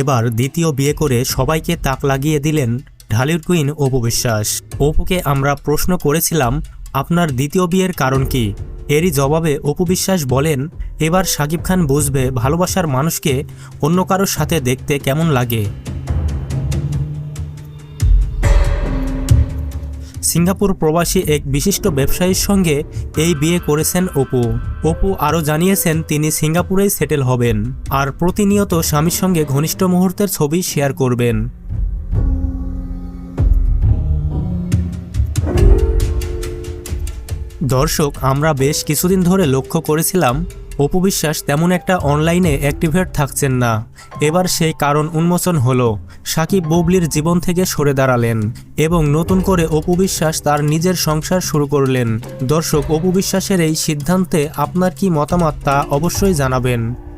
এবার দ্বিতীয় বিয়ে করে সবাইকে তাক লাগিয়ে দিলেন ঢালির কুইন অপু বিশ্বাস। অপুকে আমরা প্রশ্ন করেছিলাম, আপনার দ্বিতীয় বিয়ের কারণ কি? এরই জবাবে অপু বিশ্বাস বলেন, এবার সাকিব খান বুঝবে ভালোবাসার মানুষকে অন্য কারোর সাথে দেখতে কেমন লাগে। সিঙ্গাপুর প্রবাসী এক বিশিষ্ট ব্যবসায়ীর সঙ্গে এই বিয়ে করেছেন অপু। অপু আরও জানিয়েছেন, তিনি সিঙ্গাপুরেই সেটেল হবেন আর প্রতিনিয়ত স্বামীর সঙ্গে ঘনিষ্ঠ মুহূর্তের ছবি শেয়ার করবেন। দর্শক, আমরা বেশ কিছুদিন ধরে লক্ষ্য করেছিলাম অপু বিশ্বাস তেমন একটা অনলাইনে অ্যাক্টিভেট থাকছেন না। এবার সেই কারণ উন্মোচন হল। সাকিব বুবলির জীবন থেকে সরে দাঁড়ালেন এবং নতুন করে অপু বিশ্বাস তার নিজের সংসার শুরু করলেন। দর্শক, অপু বিশ্বাসের এই সিদ্ধান্তে আপনার কি মতামত তা অবশ্যই জানাবেন।